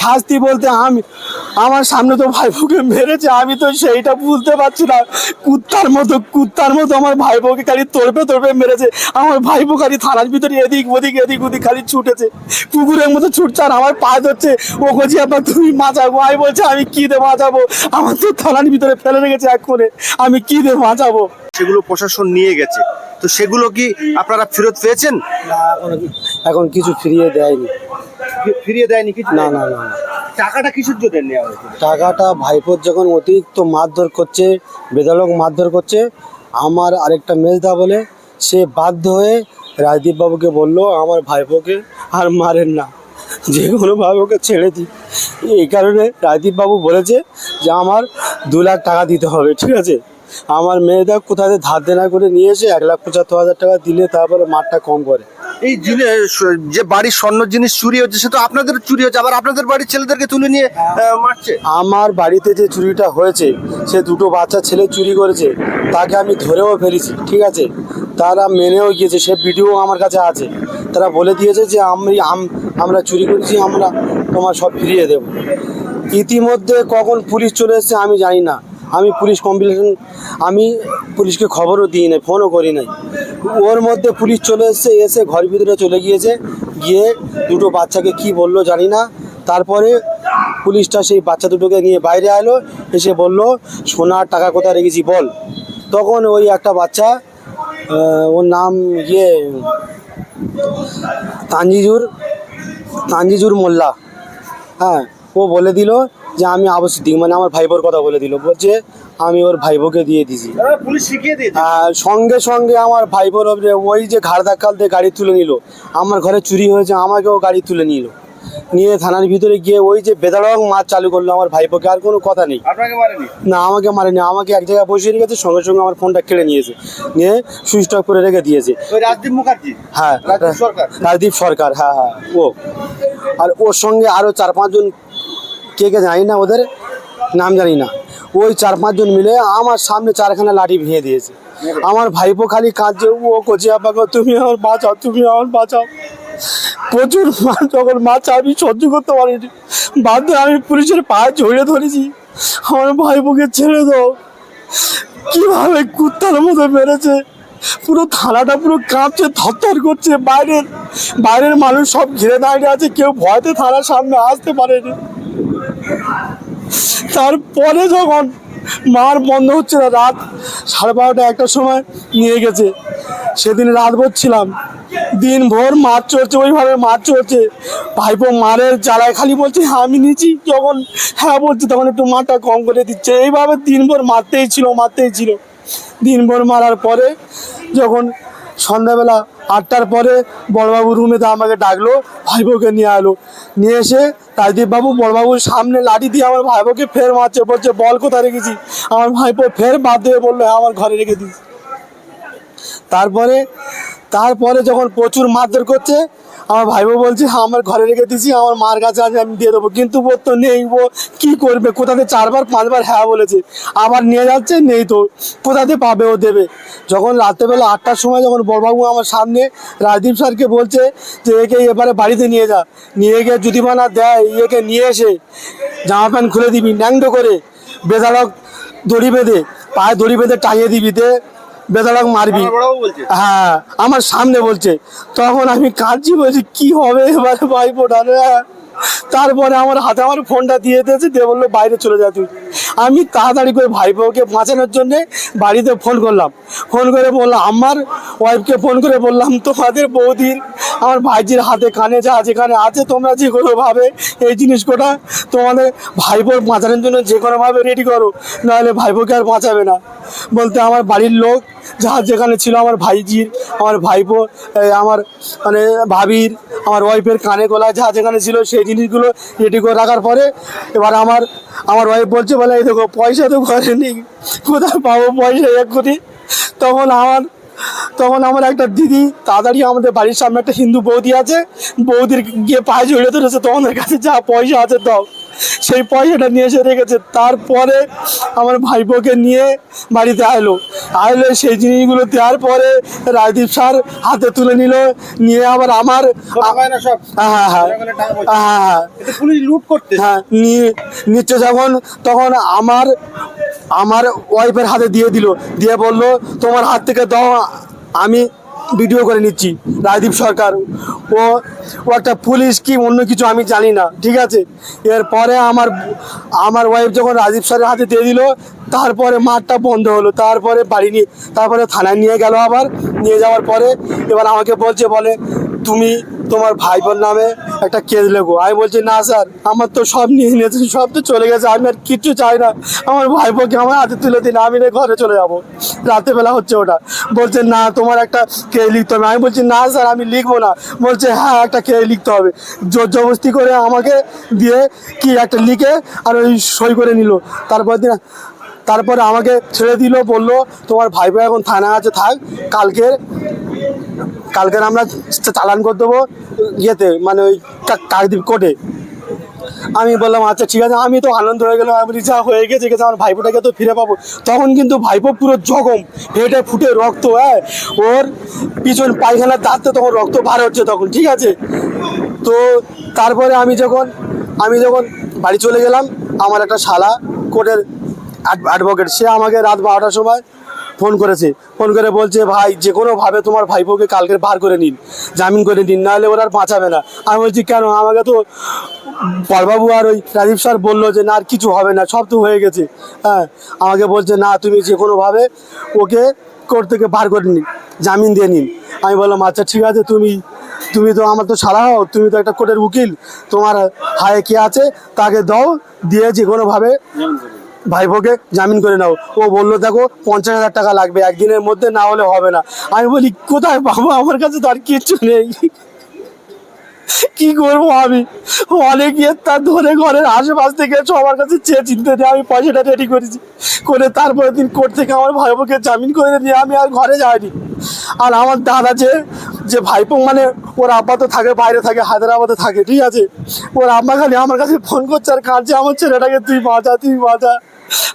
শাস্তি বলতে আমি আমার সামনে তো ভাইপোকে মেরেছে আমি তো সেইটা বুঝতে পারছি না। কুত্তার মতো কুত্তার মতো আমার ভাইপোকে খালি তোড়পে তোড়পে মেরেছে। আমার ভাইপো খালি থানার ভিতরে এদিক ওদিক এদিক ওদিক খালি ছুটেছে। কুকুরের মতো ছুটছে আর আমার পায়ে ধরছে। ও বলছি আপনার তুমি বাঁচাবো আমি বলছে আমি কি দিয়ে বাঁচাবো? আমার তো থানার ভিতরে ফেলে রেখেছে এক করে আমি কি দিয়ে বাঁচাবো? সেগুলো প্রশাসন নিয়ে গেছে। তো সেগুলো কি আপনারা ফেরত পেয়েছেন? এখন কিছু ফিরিয়ে দেয়নি। ফিরিয়ে দেয়নি কিছু? না না না টাকাটা কিসের জন্য নেওয়া হয়েছিল টাকাটা ভাইপোর যখন অতিরিক্ত মারধর করছে বেদলক মারধর করছে আমার আরেকটা মেজদা বলে সে বাধ্য হয়ে রাজদীপ বাবুকে বলল আমার ভাইপোকে আর মারেন না। যে কোনোভাবে ওকে ছেড়ে দিই। এই কারণে রাজদীপ বাবু বলেছে যে আমার দু লাখ টাকা দিতে হবে ঠিক আছে? আমার মেয়েদা কোথায় ধার দেনা করে নিয়ে এসে এক লাখ পঁচাত্তর হাজার টাকা দিলে তারপরে মারটা কম করে। এই যে বাড়ির স্বর্ণ জিনিস চুরি হচ্ছে, সে তো আপনাদের চুরি হচ্ছে, আবার আপনাদের বাড়ির ছেলেদেরকে তুলে নিয়ে মারছে। আমার বাড়িতে যে চুরিটা হয়েছে, সে দুটো বাচ্চা ছেলে চুরি করেছে, তাকে আমি ধরেও ফেলেছি, ঠিক আছে? তারা মেনেও গিয়েছে, সে ভিডিও আমার কাছে আছে। তারা বলে দিয়েছে যে আমি, আমরা চুরি করেছি, আমরা তোমার সব ফিরিয়ে দেব। ইতিমধ্যে কখন পুলিশ চলে এসেছে আমি জানি না। আমি পুলিশ কমপ্লেন আমি পুলিশকে খবরও দিই নাই, ফোনও করি নাই। ওর মধ্যে পুলিশ চলে এসেছে, এসে ঘর ভিতরে চলে গিয়েছে, গিয়ে দুটো বাচ্চাকে কি বলল জানি না। তারপরে পুলিশটা সেই বাচ্চা দুটোকে নিয়ে বাইরে আলো, এসে বলল, সোনার টাকা কোথায় রেখেছি বল। তখন ওই একটা বাচ্চা ওর নাম ইয়ে তানজিজুর তানজিজুর মোল্লা। হ্যাঁ ও বলে দিল যে আমি আবশ্যিক দিই। মানে আমার ভাইবোর কথা বলে দিল। বলছে আমি ওর ভাইবোকে দিয়ে দিছি। পুলিশ শিখিয়ে আর সঙ্গে সঙ্গে আমার ভাইবোর ওই যে ঘাড় ধাক্কাল দিয়ে গাড়ি তুলে নিল। আমার ঘরে চুরি হয়েছে আমাকেও গাড়ি তুলে নিল। নিয়ে থানার ভিতরে গিয়ে ওই যে বেদাড়ক মাছ চালু করল আমার ভাইপোকে আর কোনো কথা নেই। না আমাকে মারেনি। আমাকে এক জায়গায় বসিয়ে রেখেছে সঙ্গে সঙ্গে আমার ফোনটা কেড়ে নিয়েছে। নিয়ে সুইচ অফ করে রেখে দিয়েছে। রাজদীপ মুখার্জি? হ্যাঁ রাজদীপ সরকার? রাজদীপ সরকার হ্যাঁ হ্যাঁ ও। আর ওর সঙ্গে আরও চার পাঁচজন কে কে জানি না, ওদের নাম জানি না। ওই চার পাঁচজন মিলে আমার সামনে চারখানা লাঠি ভেঙে দিয়েছে। আমার ভাইপো খালি কাঁদছে, ও কচি আপাকে তুমি আমার বাঁচাও, তুমি আমার বাঁচাও। প্রচুর যখন মাছ আমি সহ্য করতে পারিনি, বাধ্য আমি পুলিশের পায়ে জড়িয়ে ধরেছি। আমার ভাইপোকে ছেড়ে দাও। কীভাবে কুত্তার মতো মেরেছে? পুরো থানাটা পুরো কাঁপছে, থরথর করছে। বাইরের বাইরের মানুষ সব ঘিরে দাঁড়িয়ে আছে, কেউ ভয়তে থানার সামনে আসতে পারেনি। তারপরে যখন মার বন্ধ হচ্ছে না, রাত সাড়ে বারোটা একটার সময় নিয়ে গেছে। সেদিন রাত ভোর ছিলাম দিন ভোর মাছ চলছে ওইভাবে মাছ চলছে ভাইপো মারের জ্বালায় খালি বলছে হ্যাঁ আমি নিচ্ছি যখন হ্যাঁ বলছে, তখন একটু মাঠটা কম করে দিচ্ছে। এইভাবে দিনভর মারতেই ছিল মারতেই ছিল। দিনভর মারার পরে যখন সন্ধ্যাবেলা আটটার পরে বড়বাবু রুমেতে আমাকে ডাকলো ভাইবোকে নিয়ে এলো নিয়ে এসে রাজদীপ বাবু বড়বাবুর সামনে লাঠি দিয়ে আমার ভাইবোকে ফের মারছে বলছে বল কোথায় রেখেছি আমার ভাইপো ফের বাদ দিয়ে বলল "হ্যাঁ, আমার ঘরে রেখে দিস। তারপরে তারপরে যখন প্রচুর মারধর করছে আমার ভাইবো বলছে "হ্যাঁ, আমার ঘরে রেখে দিছি আমার মার কাছে আছে আমি দিয়ে দেবো। কিন্তু ও তো নেই ও কি করবে? কোথাতে চারবার পাঁচবার হ্যাঁ বলেছে। আবার নিয়ে যাচ্ছে নেই তো। কোথাতে পাবে ও দেবে? যখন রাত্রেবেলা আটটার সময় যখন বড়বাবু আমার সামনে রাজদীপ স্যারকে বলছে যে একে এবারে বাড়িতে নিয়ে যা। নিয়ে গিয়ে যদি মানা দেয় একে নিয়ে এসে জামা প্যান্ট খুলে দিবি ন্যাংটো করে বেধারক দড়ি বেঁধে পায়ে দড়ি বেঁধে টাঙিয়ে দিবি দে। বেধারক মারবি। হ্যাঁ আমার সামনে বলছে। তখন আমি কাঁদছি বলছি কি হবে এবারে ভাই ফোটা তারপরে আমার হাতে আমার ফোনটা দিয়ে দিয়েছে দিয়ে বলল বাইরে চলে যা তুই। আমি তাড়াতাড়ি করে ভাইপোকে বাঁচানোর জন্য বাড়িতে ফোন করলাম। ফোন করে বললাম আমার ওয়াইফকে ফোন করে বললাম তোমাদের বৌদির আমার ভাইজির হাতে কানে যা যেখানে আছে তোমরা যে কোনোভাবে এই জিনিসকটা তোমাদের ভাইপোর বাঁচানোর জন্য যে কোনোভাবে রেডি করো। নাহলে ভাইপোকে আর বাঁচাবে না। বলতে আমার বাড়ির লোক যা যেখানে ছিল আমার ভাইজির, আমার ভাইপো আমার মানে ভাবির, আমার ওয়াইফের কানে গলায় যা যেখানে ছিল সেই জিনিসগুলো রেডি করে রাখার পরে এবার আমার আমার ওয়াইফ বলছে, বলে, এই দেখো, পয়সা তো ঘরে নেই, কোথায় পাবো পয়সা এক কোটি তখন আমার তখন আমার একটা দিদি, তাড়াতাড়ি আমাদের বাড়ির সামনে একটা হিন্দু বৌদি আছে, বৌদির গিয়ে পায়ে জড়িয়ে ধরেছে, তোমাদের কাছে যা পয়সা আছে দাও। সেই পয়সাটা নিয়ে এসে রেখেছে। তারপরে আমার ভাইপোকে নিয়ে বাড়িতে আইলো। আইলো সেই জিনিসগুলো দেওয়ার পরে রাজদীপ স্যার হাতে তুলে নিল নিয়ে আবার আমার হ্যাঁ হ্যাঁ হ্যাঁ। হ্যাঁ। হ্যাঁ পুলিশ লুট করতে? হ্যাঁ নিয়ে নিচ্ছে যখন তখন আমার আমার ওয়াইফের হাতে দিয়ে দিল। দিয়ে বলল তোমার হাত থেকে দাও আমি ভিডিও করে নিচ্ছি, রাজদীপ সরকার। ও ও একটা পুলিশ কি অন্য কিছু আমি জানি না, ঠিক আছে? এরপরে আমার আমার ওয়াইফ যখন রাজীব সরের হাতে দিয়ে দিল, তারপরে মাঠটা বন্ধ হলো, তারপরে বাড়ি নিয়ে, তারপরে থানায় নিয়ে গেল আবার, নিয়ে যাওয়ার পরে এবার আমাকে বলছে, বলে তুমি তোমার ভাই বোন নামে একটা কেস লেগো আমি বলছি, না স্যার, আমার তো সব নিয়ে নিয়েছে, সব তো চলে গেছে, আমি আর কিচ্ছু চাই না। আমার ভাই বোনকে আমার হাতে তুলে দিন, আমি না ঘরে চলে যাব। রাতেবেলা হচ্ছে ওটা। বলছে, না, তোমার একটা কে লিখতে হবে। আমি বলছি, না স্যার, আমি লিখব না। বলছে হ্যাঁ একটা কে লিখতে হবে। জোর জবরদস্তি করে আমাকে দিয়ে কি একটা লিখে আর ওই সই করে নিল। তারপর দিন, তারপরে আমাকে ছেড়ে দিল, বলল, তোমার ভাই বোন এখন থানা আছে, থাক, কালকের কালকের আমরা চালান করে দেবো ইয়েতে মানে ওই কাকদ্বীপ কোর্টে। আমি বললাম আচ্ছা ঠিক আছে, আমি তো আনন্দ হয়ে গেলাম, আমি যা হয়ে গেছে গেছে আমার ভাইপোটাকে তো ফিরে পাবো। তখন কিন্তু ভাইপো পুরো জখম ফেটে ফুটে রক্ত হ্যাঁ? ওর পিছন পায়খানার দাঁততে তখন রক্ত বার হচ্ছে তখন, ঠিক আছে? তো তারপরে আমি যখন আমি যখন বাড়ি চলে গেলাম, আমার একটা শালা কোর্টের অ্যাডভোকেট, সে আমাকে রাত বারোটার সময় ফোন করেছে। ফোন করে বলছে, ভাই যে কোনোভাবে তোমার ভাইপোকে কালকে বার করে নিন। জামিন করে নিন, নাহলে ওরা আর বাঁচাবে না। আমি বলছি, কেন? আমাকে তো বড়বাবু আর ওই রাজীব স্যার বলল যে, না, আর কিছু হবে না, সব তো হয়ে গেছে। হ্যাঁ আমাকে বলছে, না, তুমি যে কোনোভাবে ওকে কোর্ট থেকে বার করে নিন, জামিন দিয়ে নিন। আমি বললাম আচ্ছা ঠিক আছে, তুমি তুমি তো আমার তো সারা হও, তুমি তো একটা কোর্টের উকিল, তোমার হায়ে কে আছে, তাকে দাও, দিয়ে যে কোনোভাবে ভাইপোকে জামিন করে নাও। ও বলল, দেখো, পঞ্চাশ হাজার টাকা লাগবে, একদিনের মধ্যে না হলে হবে না। আমি বলি, কোথায় বাবা আমার কাছে তো আর কিচ্ছু নেই। কি করব আমি? অনেক তার ধরে ঘরের আশেপাশ থেকে সবার কাছে চেয়ে চিনতে নিয়ে, আমি পয়সাটা রেডি করেছি। করে তারপরের দিন কোর্ট থেকে আমার ভাইপোকে জামিন করে নিয়ে আমি আর ঘরে যাইনি। আর আমার দাদা যে যে ভাইপো মানে ওর আব্বা তো থাকে, বাইরে থাকে, হায়দ্রাবাদে থাকে, ঠিক আছে? ওর আব্বা খালি আমার কাছে ফোন করছে আর কাঁদছে, আমার ছেলেটাকে তুই বাঁচা তুই বাঁচা।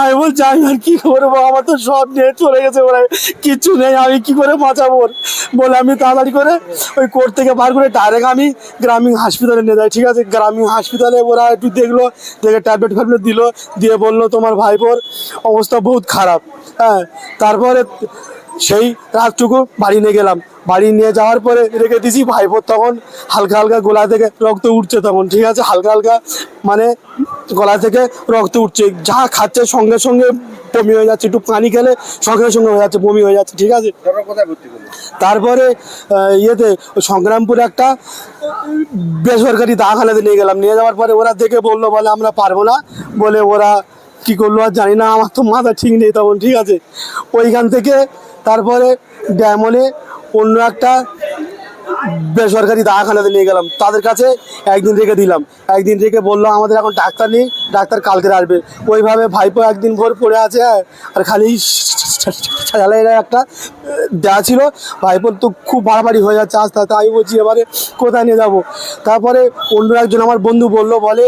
আমি বলছি, আমি আর কি করব? আমার তো সব নিয়ে চলে গেছে ওরা কিচ্ছু নেই, আমি কি করে বাঁচাবো বলে, আমি তাড়াতাড়ি করে ওই কোর্ট থেকে বার করে ডাইরেক্ট আমি গ্রামীণ হাসপাতালে নিয়ে যাই, ঠিক আছে? গ্রামীণ হাসপাতালে ওরা একটু দেখল, দেখে ট্যাবলেট ফ্যাবলেট দিল, দিয়ে বলল, তোমার ভাইপোর অবস্থা বহুত খারাপ। হ্যাঁ তারপরে সেই রাতটুকু বাড়ি নিয়ে গেলাম। বাড়ি নিয়ে যাওয়ার পরে রেখে দিয়েছি ভাইপোর তখন হালকা হালকা গোলা থেকে রক্ত উঠছে তখন, ঠিক আছে? হালকা হালকা মানে গলা থেকে রক্ত উঠছে। যা খাচ্ছে সঙ্গে সঙ্গে বমি হয়ে যাচ্ছে একটু পানি খেলে সঙ্গে সঙ্গে হয়ে যাচ্ছে বমি হয়ে যাচ্ছে ঠিক আছে? তারপর ইয়েতে সংগ্রামপুরে একটা বেসরকারি দাখানাতে নিয়ে গেলাম। নিয়ে যাওয়ার পরে ওরা দেখে বলল বলে আমরা পারব না। বলে ওরা কি করল আর জানি না আমার তো মাথা ঠিক নেই তখন ঠিক আছে? ওইখান থেকে তারপরে ড্যামনে অন্য একটা বেসরকারি দাখানাতে নিয়ে গেলাম। তাদের কাছে একদিন রেখে দিলাম। একদিন রেখে বলল আমাদের এখন ডাক্তার নেই ডাক্তার কালকে আসবে। ওইভাবে ভাইপো একদিন ভোর পড়ে আছে হ্যাঁ, আর খালি একটা দেওয়া ছিল। ভাইপোর তো খুব বাড়াবাড়ি হয়ে যাচ্ছে আস্তে আস্তে। আমি বলছি এবারে কোথায় নিয়ে যাব? তারপরে অন্য একজন আমার বন্ধু বলল বলে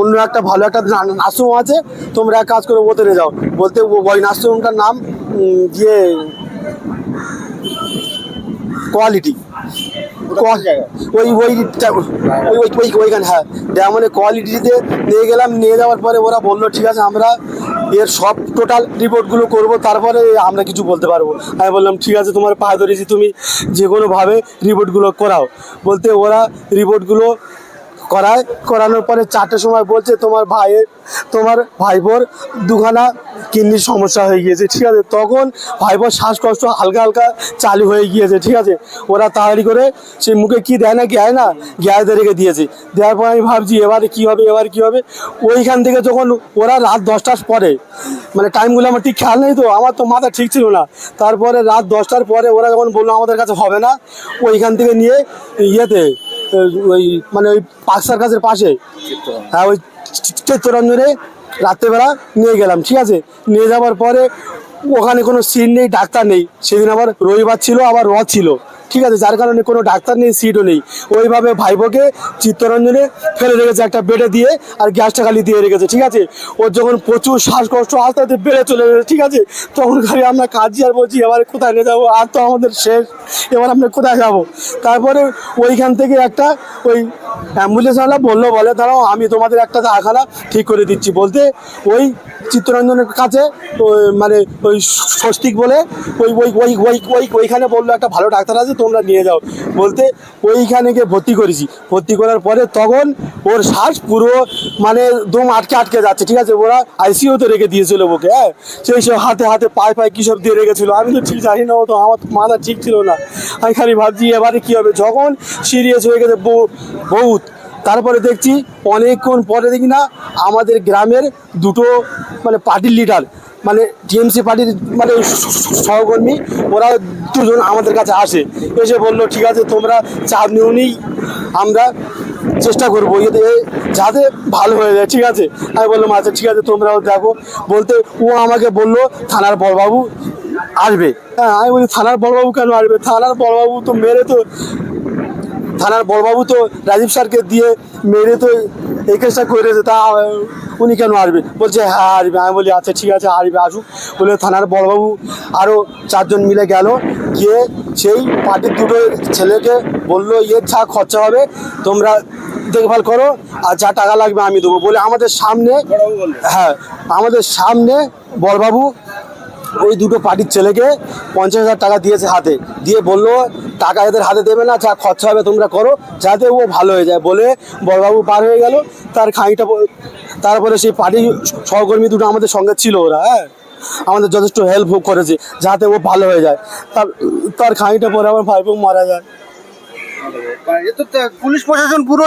অন্য একটা ভালো একটা নার্সিংহোম আছে তোমরা এক কাজ করে ওতে নিয়ে যাও। বলতে ওই নার্সিংহোমটার নাম উম, ইয়ে কোয়ালিটি। ওই ওই ওই ওই ওই ওইখানে হ্যাঁ। ড্যামনে কোয়ালিটিতে নিয়ে গেলাম, নিয়ে যাওয়ার পরে ওরা বলল, ঠিক আছে, আমরা এর সব টোটাল রিপোর্টগুলো করব, তারপরে আমরা কিছু বলতে পারব। আমি বললাম, ঠিক আছে, তোমার পা ধরেছি, তুমি যে কোনোভাবে রিপোর্টগুলো করাও। বলতে ওরা রিপোর্টগুলো করায়। করানোর পরে চারটের সময় বলছে, তোমার ভাইয়ের, তোমার ভাইবোর দুখানা কিডনির সমস্যা হয়ে গিয়েছে। ঠিক আছে, তখন ভাইবোর শ্বাসকষ্ট হালকা হালকা চালু হয়ে গিয়েছে, ঠিক আছে। ওরা তাড়াতাড়ি করে সেই মুখে কি দেয় না গ্যায় না, গ্যাসে রেখে দিয়েছে। দেওয়ার পর আমি ভাবছি, এবারে কী হবে, এবারে কী হবে? ওইখান থেকে যখন ওরা রাত দশটার পরে মানে টাইমগুলো আমার ঠিক খেয়াল নেই তো, আমার তো মাথা ঠিক ছিল না। তারপরে রাত দশটার পরে ওরা যখন বলল, আমাদের কাছে হবে না, ওইখান থেকে নিয়ে ইয়েতে ওই মানে ওই পাকসার কাছের পাশে। হ্যাঁ ওই চিত্তরঞ্জনে রাত্রেবেলা নিয়ে গেলাম, ঠিক আছে? নিয়ে যাওয়ার পরে ওখানে কোনো সিন নেই, ডাক্তার নেই। সেদিন আবার রবিবার ছিল, আবার রথ ছিল। ঠিক আছে, যার কারণে কোনো ডাক্তার নেই সিটও নেই। ওইভাবে ভাইপোকে চিত্তরঞ্জনে ফেলে রেখেছে একটা বেডে দিয়ে আর গ্যাসটা খালি দিয়ে রেখেছে, ঠিক আছে? ওর যখন প্রচুর শ্বাসকষ্ট, আস্তে আস্তে বেড়ে চলে গেছে, ঠিক আছে? তখন খালি আমরা কাজী আর বলছি, এবারে কোথায় নিয়ে যাব? আর তো আমাদের শেষ। এবার আমরা কোথায় যাব? তারপরে ওইখান থেকে একটা ওই অ্যাম্বুলেন্সওয়ালা বলল, বলে, দাঁড়াও, আমি তোমাদের একটা দাখানা ঠিক করে দিচ্ছি। বলতে ওই চিত্তরঞ্জনের কাছে মানে ওই স্বস্তিক বলে, ওই ওই ওই ওই ওই, ওইখানে বলল একটা ভালো ডাক্তার আছে, তোমরা নিয়ে যাও। বলতে ওইখানে গিয়ে ভর্তি করেছি। ভর্তি করার পরে তখন ওর শ্বাস পুরো মানে দম আটকে আটকে যাচ্ছে, ঠিক আছে? ওরা আইসিইউতে রেখে দিয়েছিল ওকে হ্যাঁ? সেই সব হাতে হাতে, পায়ে পায়ে কী সব দিয়ে রেখেছিল? আমি তো ঠিক জানি না, ও তো আমার মাথা ঠিক ছিল না। আমি খালি ভাবছি, এবারে কী হবে? যখন সিরিয়াস হয়ে গেছে বহুত তারপরে দেখছি অনেকক্ষণ পরে দেখি না আমাদের গ্রামের দুটো মানে পার্টির লিডার মানে টিএমসি পার্টির মানে সহকর্মী ওরা দুজন আমাদের কাছে আসে। এসে বলল, ঠিক আছে, তোমরা চাপ নিউনি আমরা চেষ্টা করব যাতে ভালো হয়ে যায়, ঠিক আছে? আমি বললাম আচ্ছা ঠিক আছে, তোমরাও দেখো। বলতে ও আমাকে বলল, থানার বড়বাবু আসবে। হ্যাঁ আমি বলি, থানার বড়বাবু কেন আসবে? থানার বড়বাবু তো মেরে তো থানার বড়বাবু তো রাজীব স্যারকে দিয়ে মেরে তো এই কেসটা করেছে, তা উনি কেন আসবে বলছে হ্যাঁ আসবে আমি বলি আচ্ছা ঠিক আছে আসবে আসুক। বলে থানার বড়বাবু আরও চারজন মিলে গেল, গিয়ে সেই পার্টির দুটো ছেলেকে বলল ইয়ে যা খরচা হবে, তোমরা দেখভাল করো, আর যা টাকা লাগবে আমি দেবো। বলে আমাদের সামনে হ্যাঁ আমাদের সামনে বড়বাবু ওই দুটো পার্টির ছেলেকে পঞ্চাশ হাজার টাকা দিয়েছে হাতে। দিয়ে বলল, টাকা এদের হাতে দেবে না, যা খরচা হবে তোমরা করো, যাতে ও ভালো হয়ে যায়। বলে বড়বাবু পার হয়ে গেল। তার প- তারপরে সেই পার্টির সহকর্মী দুটো আমাদের সঙ্গে ছিল ওরা হ্যাঁ? আমাদের যথেষ্ট হেল্প করেছে, যাতে ও ভালো হয়ে যায়। তার তার খানিকটা পরে আমার ভাইপো মারা যায়। পুলিশ প্রশাসন পুরো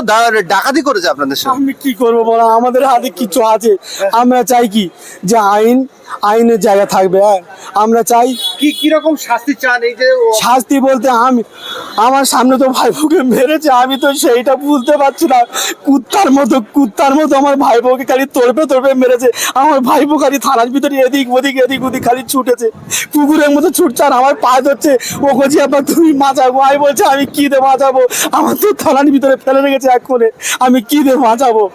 ডাকাতি করেছে আপনাদের সাথে আমি কি করব বলো? আমাদের হাতে কিছু আছে। আমরা চাই কি? যে আইন আইনের জায়গা থাকবে হ্যাঁ? আমরা চাই কি কি রকম শাস্তি চান এই যে ও- শাস্তি বলতে আমি আমার সামনে তো ভাইপোকে মেরেছে আমি তো সেইটা বুঝতে পারছি না। কুত্তার মতো কুত্তার মতো আমার ভাইপোকে খালি তোরপে তোরপে মেরেছে। আমার ভাইপো খালি থানার ভিতরে এদিক ওদিক এদিক ওদিক খালি ছুটেছে। কুকুরের মতো ছুটছে আর আমার পায়ে ধরছে। ও বলছি আবার তুমি বাঁচাবো আমি বলছে আমি কি দিয়ে আমার তো থানার ভিতরে ফেলে রেখেছে এক আমি কি দিয়ে বাঁচাবো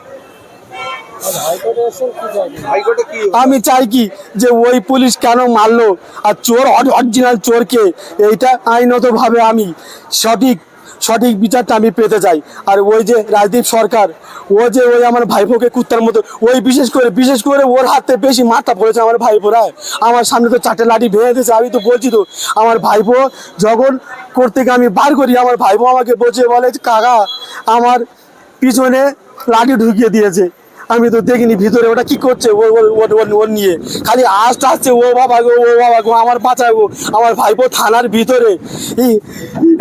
আমি চাই কি যে ওই পুলিশ কেন মারলো? আর চোর অরিজিনাল চোরকে, এইটা আইনতভাবে আমি সঠিক সঠিক বিচারটা আমি পেতে চাই। আর ওই যে রাজদীপ সরকার, ও যে ওই আমার ভাইপোকে কুত্তার মতো, ওই বিশেষ করে বিশেষ করে ওর হাতে বেশি মাথা পড়েছে আমার ভাইপোরা। আমার সামনে তো চারটে লাঠি ভেঙে দিয়েছে, আমি তো বলছি তো, আমার ভাইপো যখন করতে গিয়ে আমি বার করি, আমার ভাইপো আমাকে বলছে, বলে কাকা, আমার পিছনে লাঠি ঢুকিয়ে দিয়েছে। আমি তো দেখিনি ভিতরে, ওটা কি করছে ও ও- ও- ও- ও নিয়ে? খালি আসতে আসছে ও বাবা গো, ও বাবা গো, আমার বাঁচা গো, আমার ভাইপো থানার ভিতরে।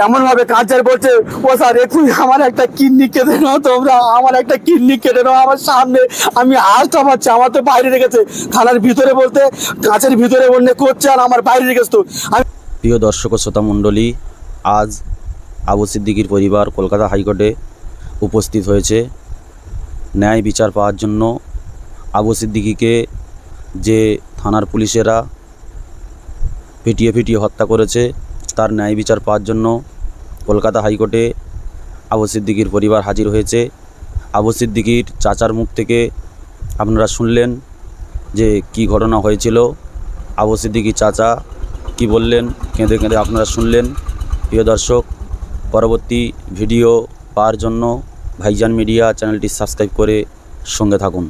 এমনভাবে কাঁচার বলছে, ও স্যার এক্ষুনি আমার একটা কিডনি কেটে নাও তোমরা, আমার একটা কিডনি কেটে নাও আমার সামনে, আমি আসতে পারছি, আমার তো বাইরে রেখেছে থানার ভিতরে বলতে কাঁচের ভিতরে অন্য করছে আর আমার বাইরে রেখেছে তো। আমি প্রিয় দর্শক শ্রোতা মণ্ডলী, আজ আবু সিদ্দিকির পরিবার কলকাতা হাইকোর্টে উপস্থিত হয়েছে। ন্যায় বিচার পাওয়ার জন্য আবু সিদ্দিকিকে যে থানার পুলিশেরা পিটিয়ে পিটিয়ে হত্যা করেছে, তার ন্যায় বিচার পাওয়ার জন্য কলকাতা হাইকোর্টে আবু সিদ্দিকির পরিবার হাজির হয়েছে। আবু সিদ্দিকির চাচার মুখ থেকে আপনারা শুনলেন যে কি ঘটনা হয়েছিল। আবু সিদ্দিকির চাচা কি বললেন, কেঁদে কেঁদে আপনারা শুনলেন। প্রিয় দর্শক, পরবর্তী ভিডিও পাওয়ার জন্য ভাইজান মিডিয়া চ্যানেলটি সাবস্ক্রাইব করে সঙ্গে থাকুন।